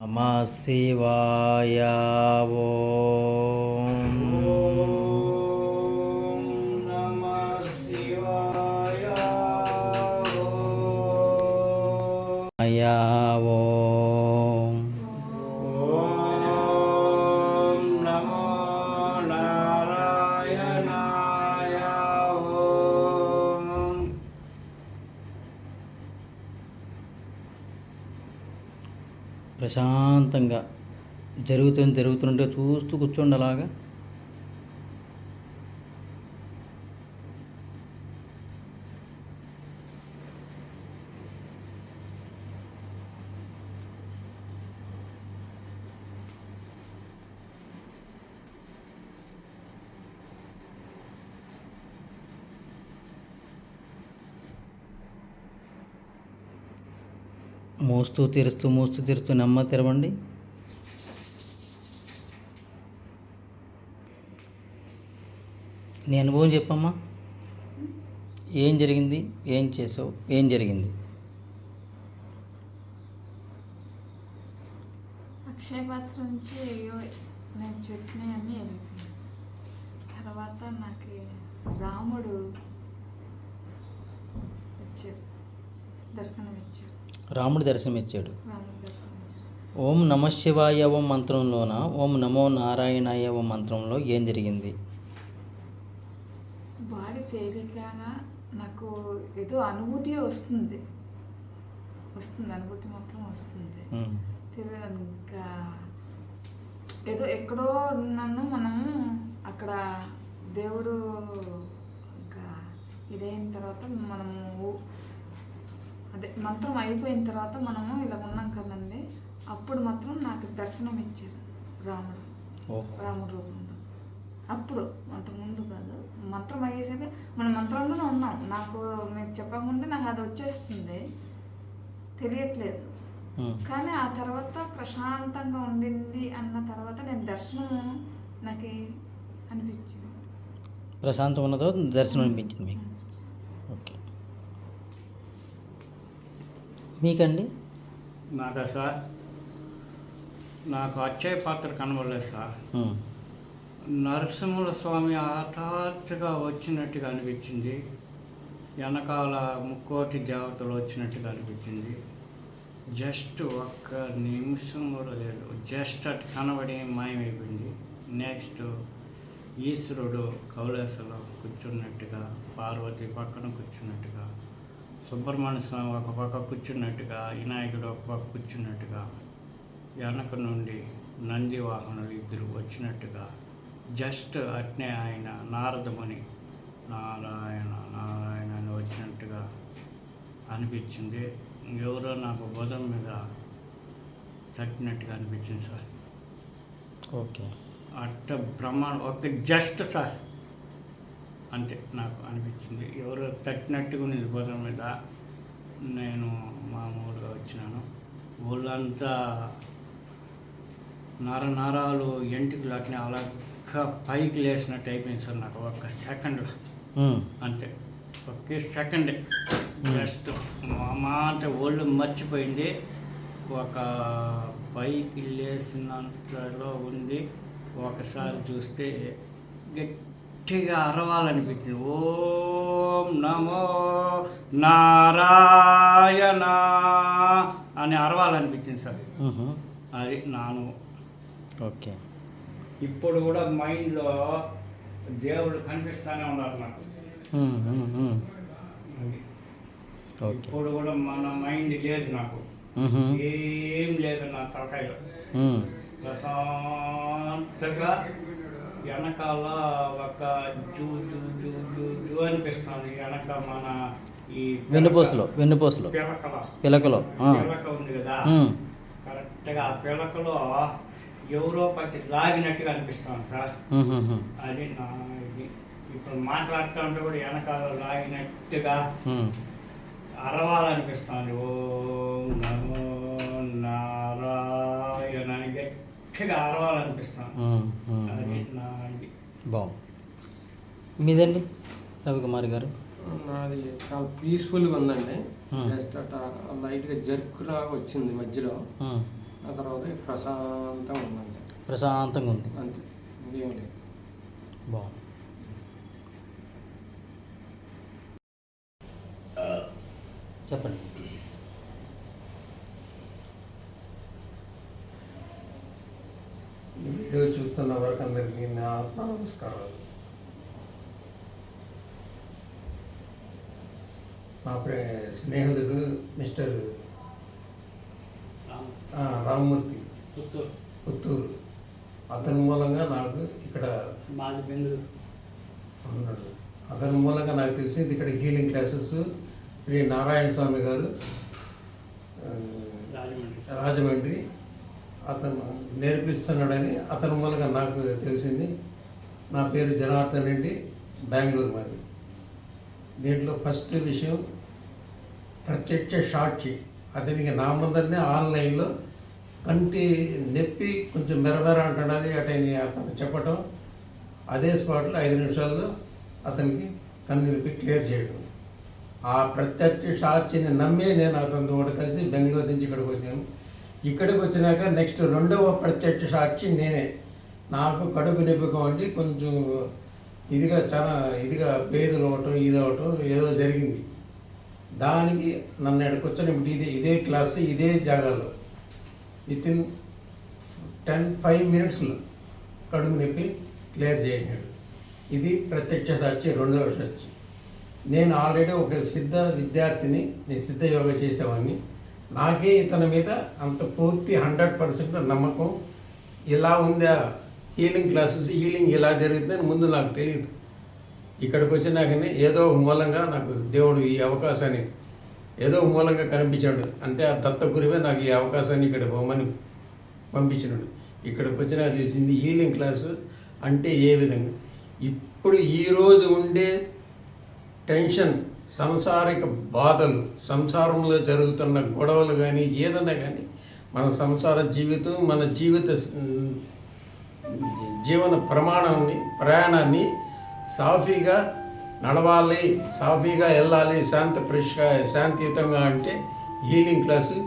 నమ శివాయ ఓం ప్రశాంతంగా జరుగుతుంది జరుగుతుంటే చూస్తూ కూర్చోండి అలాగా. మూస్తూ తెరుస్తూ మూస్తూ తెరుస్తూ నెమ్మ తెరవండి. నీ అనుభవం చెప్పమ్మా. ఏం జరిగింది? ఏం చేసావు? ఏం జరిగింది? అక్షయ పాత్ర నుంచి అయ్యో నేను చెప్పినాయని వెళ్ళిపోయాయి. తర్వాత నాకు రాముడు వచ్చాడు రాముడు దర్శనం ఇచ్చాడు రాముడు దర్శనం ఇచ్చాడు ఓం నమ శివాయ ఓం మంత్రంలోన ఓం నమో నారాయణాయ ఓం మంత్రంలో ఏం జరిగింది? బాడీ తేలికగా నాకు ఏదో అనుభూతి వస్తుంది. వస్తుంది అనుభూతి మాత్రం వస్తుంది. తెలియదు ఇంకా ఏదో ఎక్కడో నన్ను మనము అక్కడ దేవుడు ఇంకా ఇదైన తర్వాత మనము అదే మంత్రం అయిపోయిన తర్వాత మనము ఇలా ఉన్నాం కదండి అప్పుడు మాత్రం నాకు దర్శనం ఇచ్చారు రాముడు రాముడు రూపంలో. అప్పుడు అంత ముందు కాదు మంత్రం అయ్యేసాక మన మంత్రంలోనే ఉన్నాం. నాకు మీకు చెప్పకుండా నాకు అది వచ్చేస్తుంది. తెలియట్లేదు. కానీ ఆ తర్వాత ప్రశాంతంగా ఉండింది అన్న తర్వాత నేను దర్శనం నాకు అనిపించింది. ప్రశాంతం ఉన్న తర్వాత దర్శనం అనిపించింది మీకు. ఓకే. మీకండి. నాకా సార్ నాకు అచ్చయ్య పాత్ర కనబడలేదు సార్. నరసింహుల స్వామి హఠాత్తుగా వచ్చినట్టుగా అనిపించింది. వెనకాల ముక్కోటి దేవతలు వచ్చినట్టుగా అనిపించింది. జస్ట్ ఒక్క నిమిషం కూడా లేదు. జస్ట్ అటు కనబడి మాయమైపోయింది. నెక్స్ట్ ఈశ్వరుడు కౌలేశలో కూర్చున్నట్టుగా పార్వతి పక్కన కూర్చున్నట్టుగా సుబ్రహ్మణ్య స్వామి ఒక పక్క కూర్చున్నట్టుగా వినాయకుడు ఒక పక్క కూర్చున్నట్టుగా వెనక నుండి నంది వాహనులు ఇద్దరు వచ్చినట్టుగా జస్ట్ అట్నే ఆయన నారదముని నారాయణ నారాయణ అని వచ్చినట్టుగా అనిపించింది. ఎవరో నాకు బుధం మీద తట్టినట్టుగా అనిపించింది సార్. ఓకే. అట్ట బ్రహ్మాండ ఒక జస్ట్ సార్. అంతే నాకు అనిపించింది. ఎవరో తట్టినట్టుగా బుధం మీద నేను మామూలుగా వచ్చినాను. ఊళ్ళంతా నర నరాలు ఎంటికలు అట్నే అలాగ పైకి లేసినట్టు అయిపోయింది సార్ నాకు. ఒక్క సెకండ్లో ఉమ్, అంతే. ఒకే సెకండ్. జస్ట్ మా మాట ఒళ్ళు మర్చిపోయింది. ఒక పైకి లేసినంతలో ఉంది ఒకసారి చూస్తే గట్టిగా అరవాలనిపించింది. ఓం నమో నారాయణ అని అరవాలనిపించింది సార్. అది నాను. ఓకే. ఇప్పుడు కూడా మైండ్లో దేవుడు కనిపిస్తూనే ఉన్నారు నాకు. ఇప్పుడు కూడా మన మైండ్ లేదు నాకు. ఏం లేదు నా తలకాయలో. ప్రశాంతంగా వెనకాల ఒక జూ జూ జూ జూ జూ అనిపిస్తుంది. వెనక మన ఈ వెన్నుపూసలో వెన్నుపూసలో. పిలకల. పిలకలో పిలక ఉంది కదా. కరెక్ట్గా ఆ పిలకలో ఎవరో పట్టి లాగినట్టుగా అనిపిస్తుంది సార్. అది నా ఇది. ఇప్పుడు మాట్లాడుతూ ఉంటే కూడా వెనకాల లాగినట్టుగా అరవాలనిపిస్తుంది. ఓం నమో అని గట్టిగా ఉమ్, ఉమ్, అది. నా ఇది. బాగుంది. మీదండి రవికుమార్ గారు? నాది చాలా పీస్ఫుల్గా ఉందండి. జస్ట్ అట్లా లైట్గా జర్క్ రా వచ్చింది మధ్యలో. ఆ తర్వాత ప్రశాంతంగా ఉందంటే ప్రశాంతంగా ఉంది. అంతే ఇంకేం లేదు. బాగుంది. చెప్పండి. వీడియో చూస్తున్న వారికి అందరికీ నా ఆత్మ నమస్కారాలు. మా ఫ్రె స్నేహితుడు మిస్టర్ రామ్మూర్తి. పుత్తూరు. పుత్తూరు. అతని మూలంగా నాకు ఇక్కడ ఉన్నాడు. అతని మూలంగా నాకు తెలిసింది ఇక్కడ హీలింగ్ క్లాసెస్. శ్రీ నారాయణ స్వామి గారు రాజమండ్రి. అతను నేర్పిస్తున్నాడని అతని మూలంగా నాకు తెలిసింది. నా పేరు జనార్దన్ రెడ్డి బెంగళూరు మాది. దీంట్లో ఫస్ట్ విషయం ప్రత్యక్ష సాక్షి. అతనికి నా ముందరనే ఆన్లైన్లో కంటి నొప్పి కొంచెం మెరమెర అంటున్నది అటని అతను చెప్పటం. అదే స్పాట్లో ఐదు నిమిషాల్లో అతనికి కన్ను నొప్పి క్లియర్ చేయడం ఆ ప్రత్యక్ష సాక్షిని నమ్మే నేను అతనితో కూడా కలిసి బెంగళూరు నుంచి ఇక్కడికి వచ్చాను. ఇక్కడికి వచ్చినాక నెక్స్ట్ రెండవ ప్రత్యక్ష సాక్షి నేనే. నాకు కడుపు నొప్పిగా ఉండి కొంచెం ఇదిగా చాలా ఇదిగా పేదలు అవటం ఇది అవటం ఏదో జరిగింది. దానికి నన్ను ఇక్కడ కూర్చొని ఇదే ఇదే క్లాస్ ఇదే జాగాలో. విత్ ఇన్ టెన్ ఫైవ్ మినిట్స్లో కడుపు నొప్పి క్లియర్ చేసినాడు. ఇది ప్రత్యక్ష సాక్షి రెండవ సాక్షి. నేను ఆల్రెడీ ఒక సిద్ధ విద్యార్థిని నేను సిద్ధ యోగా చేసేవాడిని. నాకే ఇతని మీద అంత పూర్తి హండ్రెడ్ పర్సెంట్ నమ్మకం. ఇలా ఉందా? హీలింగ్ క్లాసెస్ హీలింగ్ ఇలా జరుగుతుందని ముందు నాకు తెలియదు ఇక్కడికి వచ్చినాకనే ఏదో మూలంగా నాకు దేవుడు ఈ అవకాశాన్ని ఏదో మూలంగా కనిపించాడు. అంటే ఆ దత్త గురువే నాకు ఈ అవకాశాన్ని ఇక్కడ పోమని పంపించినాడు. ఇక్కడికి వచ్చినా తెలిసింది హీలింగ్ క్లాసు అంటే ఏ విధంగా? ఇప్పుడు ఈరోజు ఉండే టెన్షన్ సంసారిక బాధలు సంసారంలో జరుగుతున్న గొడవలు కానీ ఏదైనా కానీ మన సంసార జీవితం మన జీవిత జీవన ప్రమాణాన్ని ప్రయాణాన్ని సాఫీగా నడవాలి సాఫీగా వెళ్ళాలి శాంతి ఫ్రెష్గా శాంతియుతంగా అంటే హీలింగ్ క్లాసు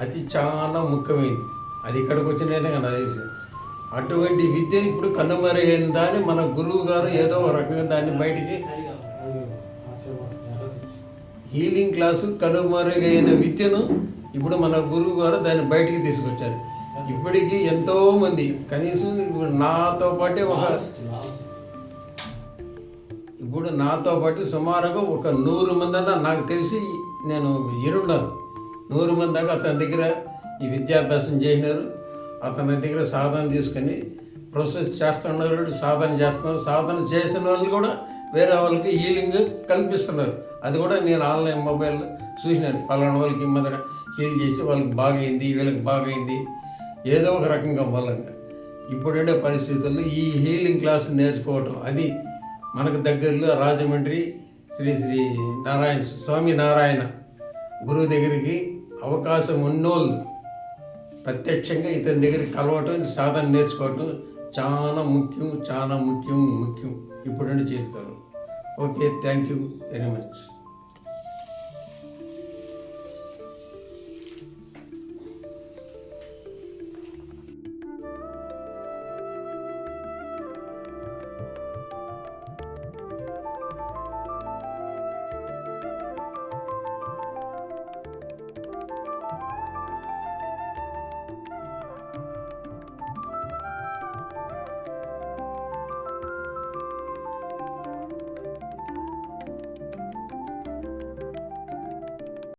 అది చాలా ముఖ్యమైనది. అది ఇక్కడికి వచ్చినట్టే నాకు అటువంటి విద్య ఇప్పుడు కన్నుమరుగైన దాన్ని మన గురువు గారు ఏదో ఒక రకంగా దాన్ని బయటికి హీలింగ్ క్లాసు కనుమరుగైన విద్యను ఇప్పుడు మన గురువు గారు దాన్ని బయటికి తీసుకొచ్చారు. ఇప్పటికీ ఎంతో మంది కనీసం ఇప్పుడు నాతో పాటే ఒక ఇప్పుడు నాతో పాటు సుమారుగా ఒక నూరు మంది అన్న నాకు తెలిసి నేను ఎరున్నాను నూరు మంది దాకా అతని దగ్గర ఈ విద్యాభ్యాసం చేసినారు. అతని దగ్గర సాధన తీసుకొని ప్రొసెస్ చేస్తున్నారు సాధన చేస్తున్నారు. సాధన చేసిన వాళ్ళు కూడా వేరే వాళ్ళకి హీలింగ్ కల్పిస్తున్నారు. అది కూడా నేను ఆన్లైన్ మొబైల్ చూసినాను. పలానా వాళ్ళకి ఈ హీల్ చేసి వాళ్ళకి బాగైంది వీళ్ళకి బాగైంది. ఏదో ఒక రకంగా మూలంగా. ఇప్పుడుండే పరిస్థితుల్లో ఈ హీలింగ్ క్లాస్ నేర్చుకోవటం అది మనకు దగ్గరలో రాజమండ్రి శ్రీ శ్రీ నారాయణ స్వామి నారాయణ గురువు దగ్గరికి అవకాశం ఉన్నోళ్ళు ప్రత్యక్షంగా ఇతని దగ్గరికి కలవటం సాధన నేర్చుకోవటం చాలా ముఖ్యం చాలా ముఖ్యం ముఖ్యం. ఇప్పుడంటే చేస్తారు. Okay thank you very much.